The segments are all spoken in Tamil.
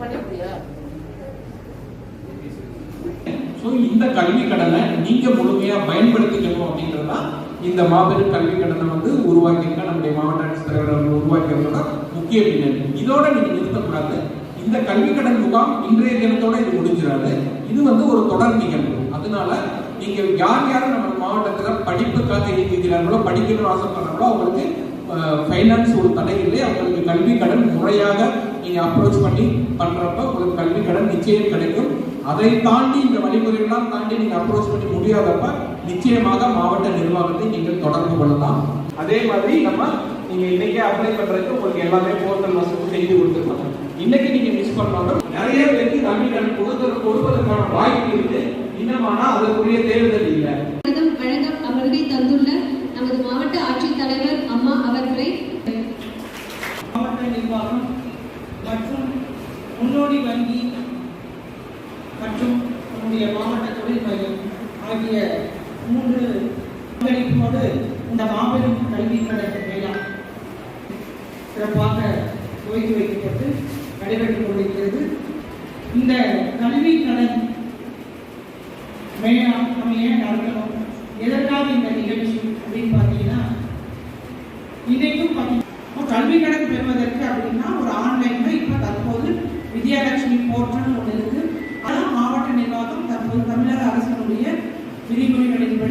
பண்ணிருக்கியா ஸோ இந்த கல்வி கடனை நீங்க முழு இந்த மாபெரும் கல்வி கடனை வந்து உருவாக்கியிருக்க நம்முடைய மாவட்ட ஆட்சித்தலைவர் அவர்கள் உருவாக்கியதோட முக்கிய பின்னணி. இதோட நீங்க நிறுத்தக்கூடாது. இந்த கல்வி கடன் முகாம் இன்றைய தினத்தோட இது முடிஞ்சிடாது. இது வந்து ஒரு தொடர் நிகழ்வு. அதனால நீங்க யார் யாரும் நம்ம மாவட்டத்துல படிப்புக்காக இயங்குகிறார்களோ படிக்கணும்னு ஆசைப்படுறாங்களோ அவங்களுக்கு ஃபைனான்ஸ் ஒரு தடை இல்லை. அவங்களுக்கு கல்வி கடன் முறையாக நீங்க அப்ரோச் பண்ணி பண்றப்ப கடன் நிச்சயம் கிடைக்கும். அதை தாண்டி இந்த வழிமுறைகள்லாம் தாண்டி நீங்க அப்ரோச் பண்ணி முடியாதப்ப நிச்சயமாக மாவட்ட நிர்வாகத்தை நீங்கள் தொடர்பு கொள்ளலாம். அதே மாதிரி நம்ம நீங்க இன்னைக்கே அப்ளை பண்றதுக்கு உங்களுக்கு எல்லாமே போர்ட்டல் வசதி செய்து கொடுத்துருக்கோம். இன்னைக்கு நீங்க மிஸ் பண்ணாலும் நிறைய பேருக்கு கடன் கொடுக்க கொடுப்பதற்கான வாய்ப்பு இருக்கு. இன்னமானா அதற்குரிய தேடுதல் இல்லை. வழங்க வருகை தந்துள்ள நமது மாவட்ட ஆட்சித்தலைவர் அம்மா அவர்களை. மாவட்ட நிர்வாகம் மற்றும் முன்னோடி வங்கி நம்முடைய மாவட்ட தொழில் மையம் ஆகிய மூன்று பங்களிப்போடு இந்த மாபெரும் கல்வி கடன் மேளா சிறப்பாக துவக்கி வைக்கப்பட்டு நடைபெற்றுக் கொண்டிருக்கிறது. இந்த கல்வி கடன் மேளா நம்ம ஏன் நடத்தணும் எதற்காக இந்த நிகழ்ச்சி அப்படின்னு பார்த்தீங்கன்னா இன்னைக்கும் கல்வி கடன் பெறுவதற்கு அப்படின்னா ஒரு ஆன்லைன்ல இப்ப தற்போது வித்யாலட்சுமி போர்ட்டல் ஒன்று இருக்கு அதான் மாவட்ட நிர்வாகம் தற்போது தமிழக அரசினுடைய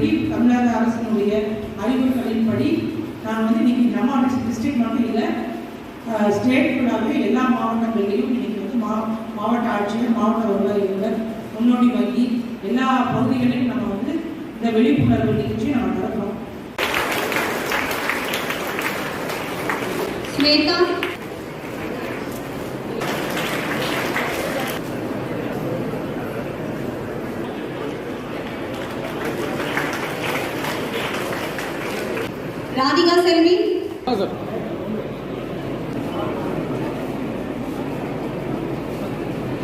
படி தமிழக அரசினுடைய அறிவுறுத்தலின்படி நான் வந்து இன்னைக்கு நம்ம டிஸ்ட்ரிக்ட் மட்டும் இல்லை ஸ்டேட் ஃபுல்லாகவே எல்லா மாவட்டங்களிலையும் இன்னைக்கு வந்து மா மாவட்ட ஆட்சியர் மாவட்ட வருவாய் முன்னோடி வங்கி எல்லா பகுதிகளிலும் நம்ம வந்து இந்த விழிப்புணர்வு நிகழ்ச்சியை நம்ம நடத்துறோம். ஸ்வேதா हाँ,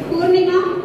पूर्णिमा?